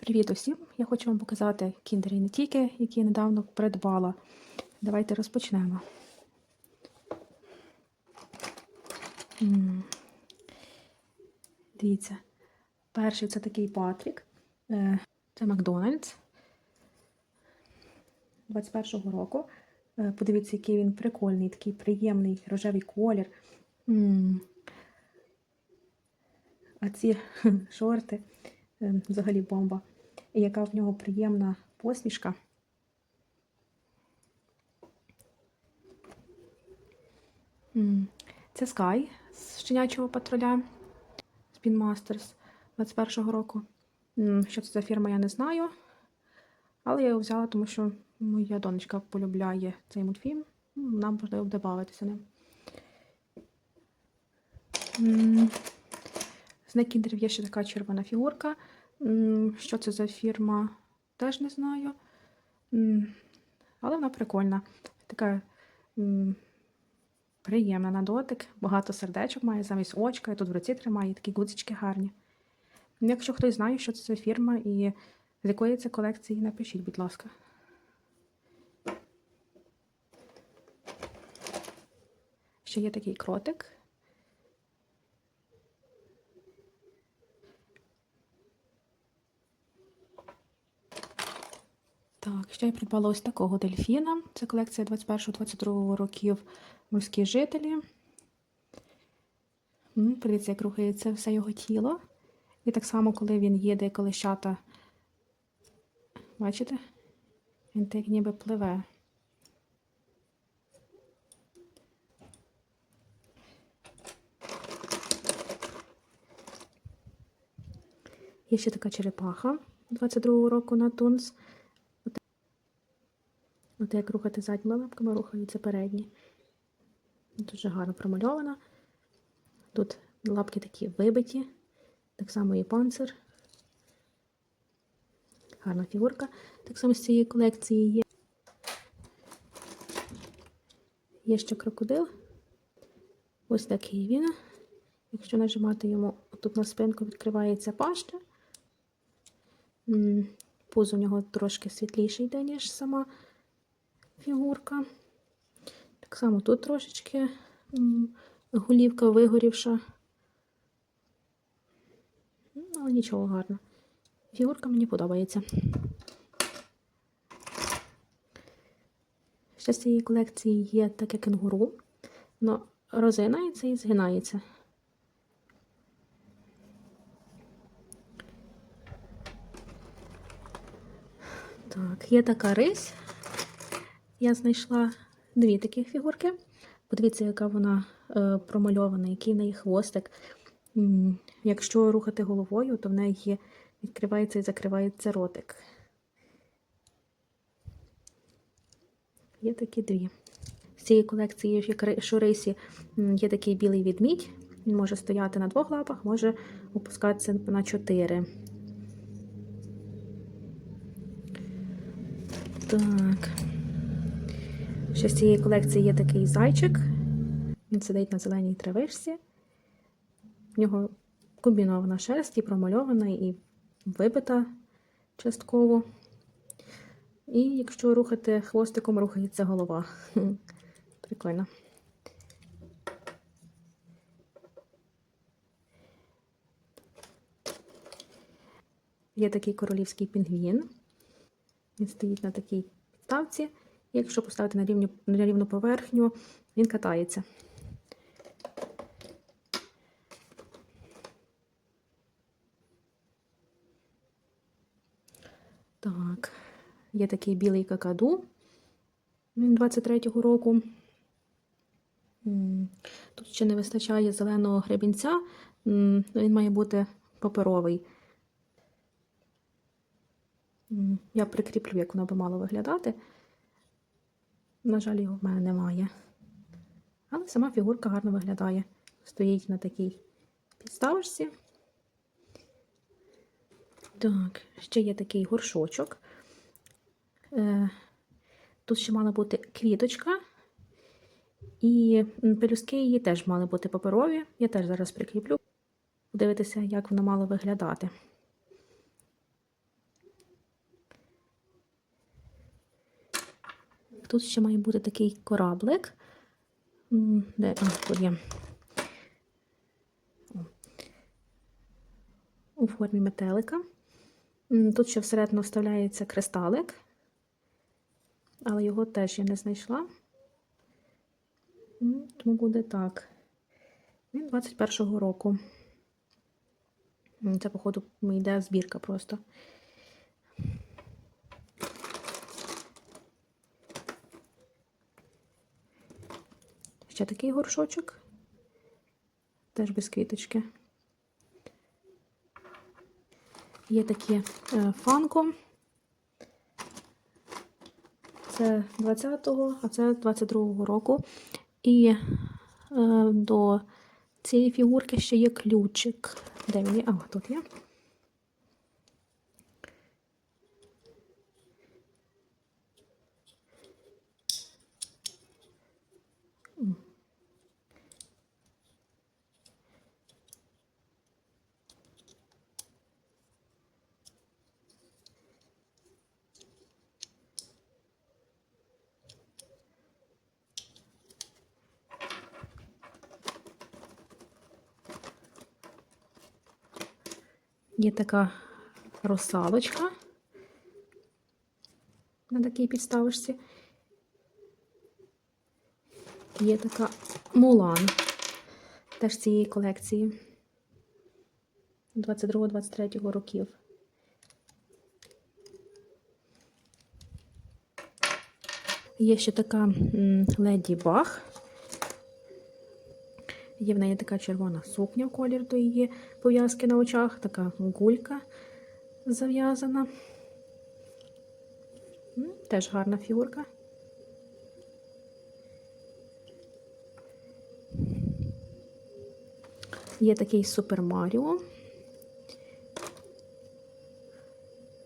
Привіт усім! Я хочу вам показати кіндери і не тільки, які я недавно придбала. Давайте розпочнемо. Дивіться, перший це такий Патрік. Е, Це Макдональдс 21-го року. Е, Подивіться, який він прикольний, такий приємний рожевий колір. А ці шорти взагалі бомба. І яка в нього приємна посмішка. Це Sky з щенячого патруля Spin Masters 21-го року. Що це за фірма, я не знаю. Але я його взяла, тому що моя донечка полюбляє цей мультфільм. Нам можливо буде ним. М, З некіндерів є ще така червона фігурка. Що це за фірма? Теж не знаю. Але вона прикольна. Така приємна на дотик. Багато сердечок має замість очка. І тут в руці тримає такі гудзички гарні. Якщо хтось знає, що це за фірма і з якої це колекції, напишіть, будь ласка. Ще є такий кротик. Ще я придбала ось такого дельфіна. Це колекція 21-22 років морські жителі. Подивіться, як рухається все його тіло. І так само, коли він їде колищата. Бачите? Він так ніби пливе. Є ще така черепаха 22-го року на Тунс. От як рухати задніми лапками, рухаються передні. Дуже гарно промальована. Тут лапки такі вибиті, так само і панцир. Гарна фігурка. Так само з цієї колекції є. Є ще крокодил. Ось такий він. Якщо нажимати йому тут на спинку, відкривається паща. Пуз у нього трошки світліший йде, ніж сама фігурка. Так само тут трошечки голівка вигорівша. Ну, Але нічого гарно. Фігурка мені подобається. Ще з цієї колекції є таке кенгуру. Воно розгинається і згинається. Так, є така рись. Я знайшла дві таких фігурки. Подивіться, яка вона е, промальована, який в неї хвостик. Якщо рухати головою, то в неї відкривається і закривається ротик. Є такі дві. З цієї колекції, як ри- що рисі, м, є такий білий відмідь. Він може стояти на двох лапах, може опускатися на чотири. Так. Ще з цієї колекції є такий зайчик. Він сидить на зеленій травишці. В нього комбінована шерсть і промальована, і вибита частково. І якщо рухати хвостиком, рухається голова. Прикольно. Є такий королівський пінгвін. Він стоїть на такій підставці. Якщо поставити на рівну, на рівну поверхню, він катається. Так, є такий білий какаду. Він 23-го року. Тут ще не вистачає зеленого гребінця. М, Він має бути паперовий. Я прикріплю, як воно би мало виглядати. На жаль, його в мене немає. Але сама фігурка гарно виглядає. Стоїть на такій підставочці. Так, ще є такий горшочок. Е, Тут ще мала бути квіточка. І м, пелюстки її теж мали бути паперові. Я теж зараз прикріплю. Подивитися, як воно мало виглядати. Тут ще має бути такий кораблик. Де а, тут є. У формі метелика. Тут ще всередину вставляється кристалик, але його теж я не знайшла. Тому буде так. Він 21-го року. Це, походу, йде збірка просто. Ще такий горшочок. Теж без квіточки. Є такі е, фанко. Це 20-го, а це 22-го року. І е, до цієї фігурки ще є ключик. Де є? А, тут є. Є така русалочка на такій підставочці. Є така Мулан, теж цієї колекції 22-23 років. Є ще така Леді Баг. Є в неї така червона сукня в колір до її пов'язки на очах, така гулька зав'язана. Теж гарна фігурка. Є такий Супер Маріо.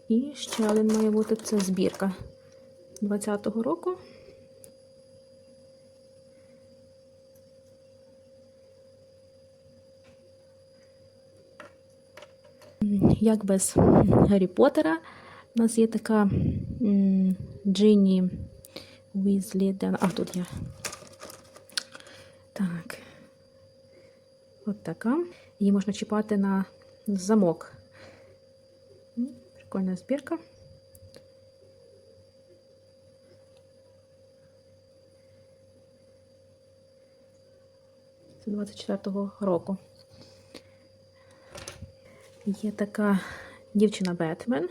І ще один має бути це збірка 20-го року. Як без Гаррі Поттера. У нас є така Джинні Візлі. Де... А, тут є. Так. От така. Її можна чіпати на замок. Прикольна збірка. Це 24-го року. Є така дівчина Бетмен,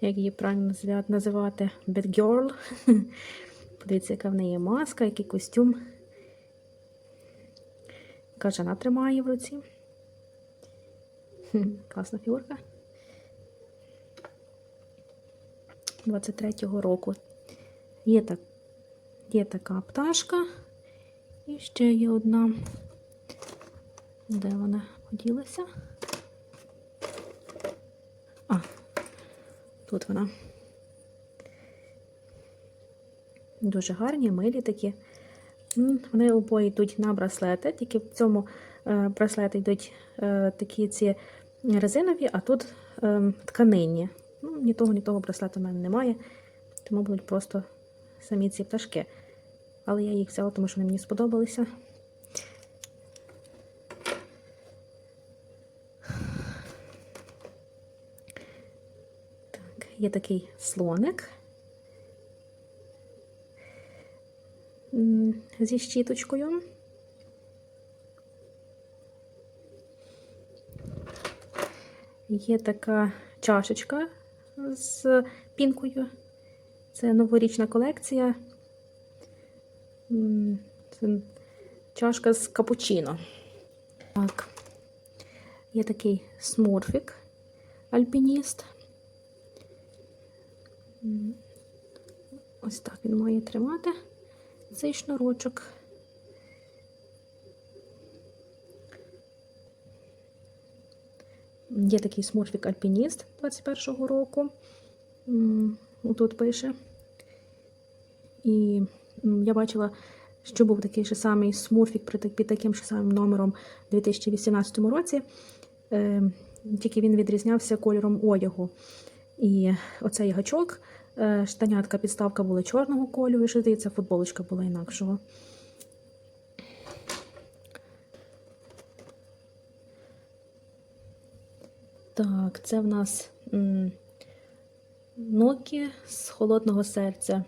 як її правильно називати Бетгерл. Подивіться, яка в неї маска, який костюм. Яка жена тримає в руці. Класна фігурка. 23-го року. Є, так, є така пташка. І ще є одна. Де вона поділася? Тут вона. Дуже гарні, милі такі. Вони обоє йдуть на браслети, тільки в цьому е, браслети йдуть е, такі ці резинові, а тут е, тканинні. Ну, ні того, ні того браслета в мене немає, тому будуть просто самі ці пташки. Але я їх взяла, тому що вони мені сподобалися. Так, є такий слоник зі щіточкою. Є така чашечка з пінкою. Це новорічна колекція. Це чашка з капучино. Так. Є такий смурфік, альпініст. Ось так він має тримати цей шнурочок. Є такий смурфік альпініст 21-го року. Тут пише. І я бачила, що був такий же самий смурфік під таким же самим номером у 2018 році. Е, Тільки він відрізнявся кольором одягу. І оцей гачок Е, Штанятка, підставка були чорного кольору, і здається, футболочка була інакшого. Так, це в нас Nokia з холодного серця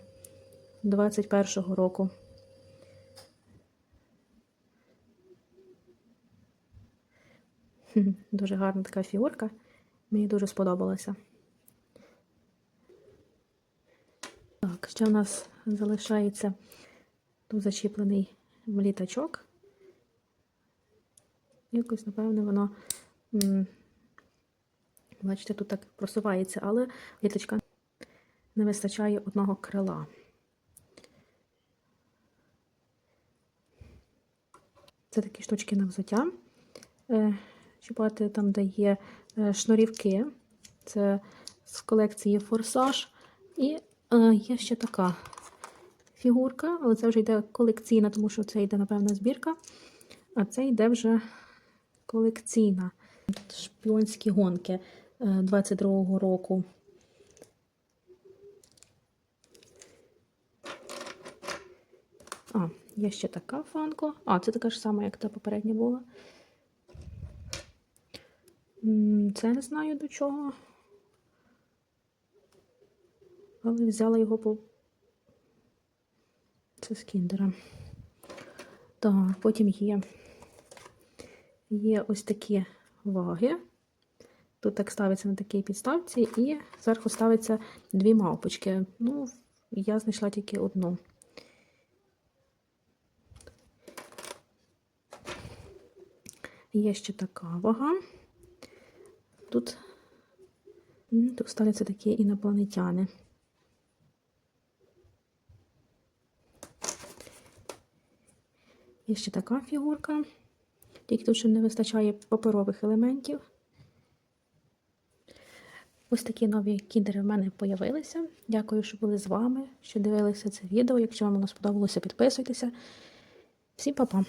21-го року. Дуже гарна така фігурка. Мені дуже сподобалася. Так, ще в нас залишається тут зачіплений літачок. Якось, напевне, воно, бачите, тут так просувається, але літачка не вистачає одного крила. Це такі штучки на взуття. Е, Чіпати там, де є е, шнурівки. Це з колекції Форсаж. І є ще така фігурка, але це вже йде колекційна, тому що це йде, напевно, збірка. А це йде вже колекційна. Шпіонські гонки е, 22-го року. А, є ще така фанко. А, це така ж сама, як та попередня була. Це не знаю до чого. Але взяла його по. Це з кіндера. Так, потім є. Є ось такі ваги. Тут так ставиться на такій підставці, і зверху ставиться дві мавпочки. Ну, я знайшла тільки одну. Є ще така вага. Тут, тут ставляться такі інопланетяни. Є ще така фігурка. Тільки тут ще не вистачає паперових елементів. Ось такі нові кіндери в мене з'явилися. Дякую, що були з вами, що дивилися це відео. Якщо вам воно сподобалося, підписуйтеся. Всім па-па!